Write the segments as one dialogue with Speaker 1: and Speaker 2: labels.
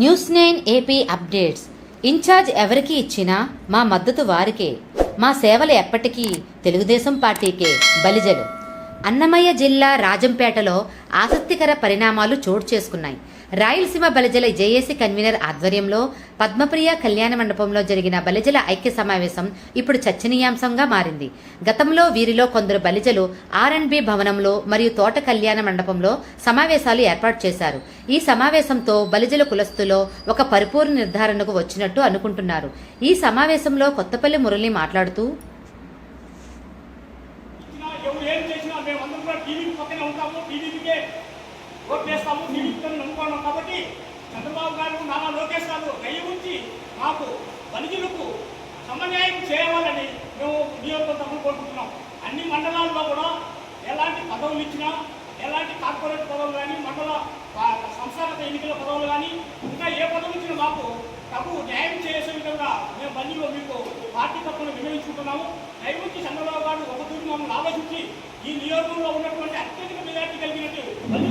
Speaker 1: News nine AP updates. Incharge ఎవరికి ఇచ్చినా మా మద్దతు వారికే. మా సేవలు ఎప్పటికీ తెలుగుదేశం పార్టీకే. బలిజలు. అన్నమయ్య జిల్లా రాజంపేటలో ఆసక్తికర పరిణామాలు చోటు చేసుకున్నాయి. రాయలసీమ బలిజల జేఏసీ కన్వీనర్ ఆధ్వర్యంలో పద్మప్రియ కళ్యాణ మండపంలో జరిగిన బలిజల ఐక్య సమావేశం ఇప్పుడు చర్చనీయాంశంగా మారింది. గతంలో వీరిలో కొందరు బలిజలు ఆర్ అండ్ బి భవనంలో మరియు తోట కళ్యాణ మండపంలో సమావేశాలు ఏర్పాటు చేశారు. ఈ సమావేశంతో బలిజల కులస్తులో ఒక పరిపూర్ణ నిర్ధారణకు వచ్చినట్టు అనుకుంటున్నారు. ఈ సమావేశంలో కొత్తపల్లి మురళి మాట్లాడుతూ
Speaker 2: ఇచ్చినా ఎవరు ఏం చేసినా మేము అందరం పక్కన టీవీ ఉంటాము టీవీకే ఓట్ వేస్తాము టీవీతో నమ్ముకున్నాం కాబట్టి చంద్రబాబు గారు నారా లోకేష్ గారు దయ ఉంచి మాకు బలిజులకు సమన్యాయం చేయాలని మేము నియోజకవర్గం కోరుకుంటున్నాం అన్ని మండలాల్లో కూడా ఎలాంటి పదవులు ఇచ్చినా ఎలాంటి కార్పొరేట్ పదవులు కానీ మండల సంస్థాగత ఎన్నికల పదవులు కానీ ఇంకా ఏ పదవులు ఇచ్చినా మాకు తగు న్యాయం చేసే విధంగా మేము బండిలో మీకు పార్టీ తప్పును వినియోగించుకుంటున్నాము దయవుంచి చంద్రబాబు గారు ఒక తూరి మమ్మల్ని ఆలోచించి ఈ నియోజకంలో ఉన్నటువంటి అత్యధిక మెజార్టీ కలిగినట్టు బండి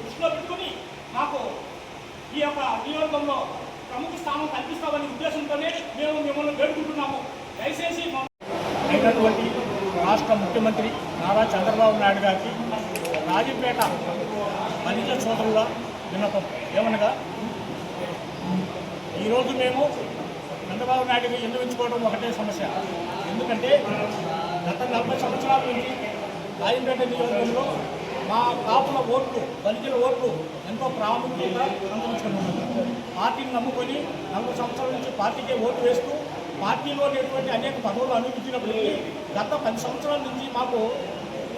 Speaker 2: దృష్టిలో పెట్టుకుని మాకు ఈ యొక్క నియోజకంలో ప్రముఖ స్థానం కల్పిస్తామనే ఉద్దేశంతోనే మేము మిమ్మల్ని వేడుకుంటున్నాము. దయచేసి అయినటువంటి రాష్ట్ర ముఖ్యమంత్రి నారా చంద్రబాబు నాయుడు గారికి రాజంపేట వనిజ సోదరుల విన్నపం ఏమనగా ఈరోజు మేము చంద్రబాబు నాయుడుని ఎన్నుకోవడం ఒకటే సమస్య. ఎందుకంటే గత నలభై సంవత్సరాల నుంచి రాజంపేట నియోజకవర్గంలో మా కాపుల ఓట్లు దళితుల ఓట్లు ఎంతో ప్రాముఖ్యత అనుభవించుకున్నాము పార్టీని నమ్ముకొని నలభై సంవత్సరాల నుంచి పార్టీకే ఓటు వేస్తూ పార్టీలో ఎటువంటి అనేక పదవులు అనుభవించినప్పటికీ గత పది సంవత్సరాల నుంచి మాకు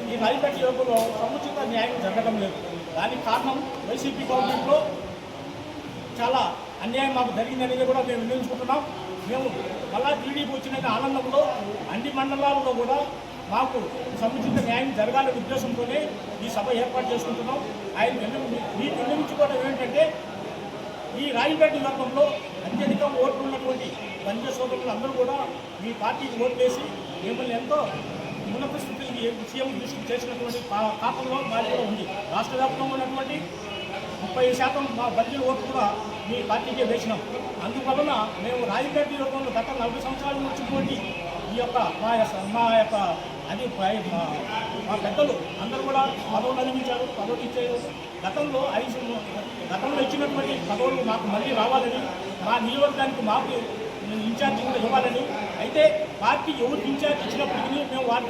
Speaker 2: ఈ రాజపేట యువకులో సముచిత న్యాయం జరగడం లేదు. దానికి కారణం వైసీపీ గవర్నమెంట్లో చాలా అన్యాయం మాకు జరిగిందనేది కూడా మేము వినియోగించుకుంటున్నాం మేము మళ్ళా టీడీపీ వచ్చిన ఆనందంలో అన్ని మండలాల్లో కూడా మాకు సముచిత న్యాయం జరగాలనే ఉద్దేశంతోనే ఈ సభ ఏర్పాటు చేసుకుంటున్నాం. ఆయన విన్న- మీకు విన్నవించుకోవడం ఏంటంటే ఈ రాయపేట వర్గంలో అత్యధిక ఓట్లు ఉన్నటువంటి పంచ సోదరులు అందరూ కూడా మీ పార్టీకి ఓట్లు వేసి మిమ్మల్ని ఎంతో ఉన్నత స్థితికి సీఎం దృష్టికి చేసినటువంటి పా- పాపంలో మాది కూడా ఉంది. రాష్ట్ర వ్యాప్తంగా ఉన్నటువంటి ముప్పై శాతం మా బడ్జెట్ ఓటు కూడా మీ పార్టీకే వేసినాం. అందువలన మేము రాజపేట యువకంలో గత నలభై సంవత్సరాల నుంచి వచ్చినటువంటి ఈ యొక్క మా యొక్క మా యొక్క అది మా పెద్దలు అందరూ కూడా పదవులు అందించారు పదవులు ఇచ్చారు. గతంలో ఐదు గతంలో ఇచ్చినటువంటి పదవులు మాకు మళ్ళీ రావాలని మా నియోజకవర్గానికి మాకు ఇన్ఛార్జి కూడా ఇవ్వాలని. అయితే పార్టీ ఎవరు ఇన్ఛార్జ్ ఇచ్చినప్పటికీ మేము వారి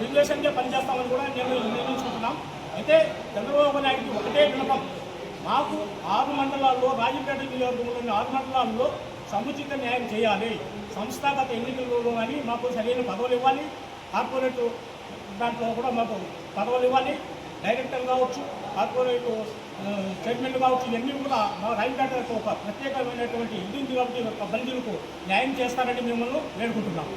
Speaker 2: తెలుగుదేశంగా పనిచేస్తామని కూడా నేను నిర్ణయించుకుంటున్నాం. అయితే చంద్రబాబు నాయుడికి ఒకటే వినపం మాకు ఆరు మండలాల్లో రాజంపేట నియోజకవర్గంలోని ఆరు మండలాల్లో సముచిత న్యాయం చేయాలి. సంస్థాగత ఎన్నికల్లో కానీ మాకు సరైన పదవులు ఇవ్వాలి. కార్పొరేట్ దాంట్లో కూడా మాకు పదవులు ఇవ్వాలి. డైరెక్టర్ కావచ్చు కార్పొరేట్ చైర్మన్ కావచ్చు ఇవన్నీ కూడా మా రాజంపేటకు ఒక ప్రత్యేకమైనటువంటి ఇది ఉంది కాబట్టి ఒక బంధువులకు న్యాయం చేస్తారని మిమ్మల్ని వేడుకుంటున్నాం.